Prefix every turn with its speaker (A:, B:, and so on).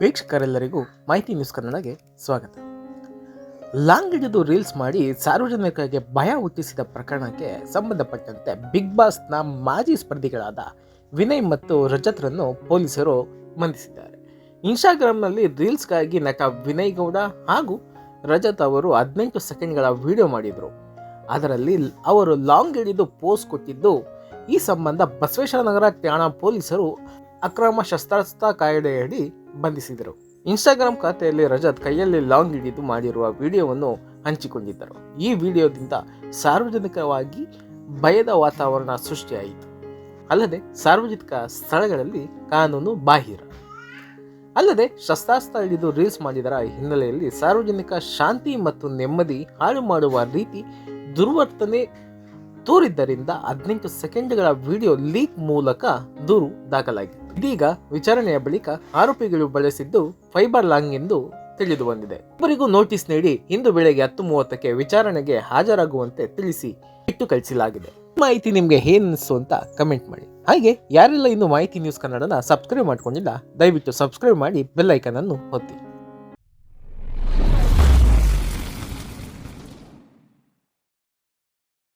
A: ವೀಕ್ಷಕರೆಲ್ಲರಿಗೂ ಮಾಹಿತಿ ನ್ಯೂಸ್ ಕನ್ನಡಗೆ ಸ್ವಾಗತ. ಲಾಂಗ್ ಹಿಡಿದು ರೀಲ್ಸ್ ಮಾಡಿ ಸಾರ್ವಜನಿಕರಿಗೆ ಭಯ ಹುಟ್ಟಿಸಿದ ಪ್ರಕರಣಕ್ಕೆ ಸಂಬಂಧಪಟ್ಟಂತೆ ಬಿಗ್ ಬಾಸ್ನ ಮಾಜಿ ಸ್ಪರ್ಧಿಗಳಾದ ವಿನಯ್ ಮತ್ತು ರಜತ್ರನ್ನು ಪೊಲೀಸರು ಬಂಧಿಸಿದ್ದಾರೆ. ಇನ್ಸ್ಟಾಗ್ರಾಮ್ನಲ್ಲಿ ರೀಲ್ಸ್ಗಾಗಿ ನಟ ವಿನಯ್ ಗೌಡ ಹಾಗೂ ರಜತ್ ಅವರು ಹದಿನೆಂಟು ಸೆಕೆಂಡ್ಗಳ ವಿಡಿಯೋ ಮಾಡಿದರು. ಅದರಲ್ಲಿ ಅವರು ಲಾಂಗ್ ಹಿಡಿದು ಪೋಸ್ಟ್ ಕೊಟ್ಟಿದ್ದು, ಈ ಸಂಬಂಧ ಬಸವೇಶ್ವರನಗರ ಠಾಣಾ ಪೊಲೀಸರು ಅಕ್ರಮ ಶಸ್ತ್ರಾಸ್ತ್ರ ಕಾಯ್ದೆಯಡಿ ಬಂಧಿಸಿದರು. ಇನ್ಸ್ಟಾಗ್ರಾಮ್ ಖಾತೆಯಲ್ಲಿ ರಜತ್ ಕೈಯಲ್ಲಿ ಲಾಂಗ್ ಹಿಡಿದು ಮಾಡಿರುವ ವಿಡಿಯೋವನ್ನು ಹಂಚಿಕೊಂಡಿದ್ದರು. ಈ ವಿಡಿಯೋದಿಂದ ಸಾರ್ವಜನಿಕವಾಗಿ ಭಯದ ವಾತಾವರಣ ಸೃಷ್ಟಿಯಾಯಿತು. ಅಲ್ಲದೆ ಸಾರ್ವಜನಿಕ ಸ್ಥಳಗಳಲ್ಲಿ ಕಾನೂನು ಬಾಹಿರ. ಅಲ್ಲದೆ ಶಸ್ತ್ರಾಸ್ತ್ರ ಹಿಡಿದು ರೀಲ್ಸ್ ಮಾಡಿದರ ಹಿನ್ನೆಲೆಯಲ್ಲಿ ಸಾರ್ವಜನಿಕ ಶಾಂತಿ ಮತ್ತು ನೆಮ್ಮದಿ ಹಾಳು ಮಾಡುವ ರೀತಿ ದುರ್ವರ್ತನೆ ತೋರಿದ್ದರಿಂದ ಹದಿನೆಂಟು ಸೆಕೆಂಡ್ಗಳ ವಿಡಿಯೋ ಲೀಕ್ ಮೂಲಕ ದೂರು ದಾಖಲಾಗಿದೆ. ಇದೀಗ ವಿಚಾರಣೆಯ ಬಳಿಕ ಆರೋಪಿಗಳು ಬಳಸಿದ್ದು ಫೈಬರ್ ಲಾಂಗ್ ಎಂದು ತಿಳಿದು ಬಂದಿದೆ. ಇಬ್ಬರಿಗೂ ನೋಟಿಸ್ ನೀಡಿ ಇಂದು ಬೆಳಗ್ಗೆ ಹತ್ತು ಮೂವತ್ತಕ್ಕೆ ವಿಚಾರಣೆಗೆ ಹಾಜರಾಗುವಂತೆ ತಿಳಿಸಿ ಇಟ್ಟು ಕಳಿಸಲಾಗಿದೆ. ಮಾಹಿತಿ ನಿಮಗೆ ಏನ್ ಅಂತ ಕಮೆಂಟ್ ಮಾಡಿ. ಹಾಗೆ ಯಾರೆಲ್ಲ ಇನ್ನು ಮಾಹಿತಿ ನ್ಯೂಸ್ ಕನ್ನಡನ ಸಬ್ಸ್ಕ್ರೈಬ್ ಮಾಡ್ಕೊಂಡಿಲ್ಲ, ದಯವಿಟ್ಟು ಸಬ್ಸ್ಕ್ರೈಬ್ ಮಾಡಿ ಬೆಲ್ ಐಕನ್ ಅನ್ನು ಒತ್ತಿ.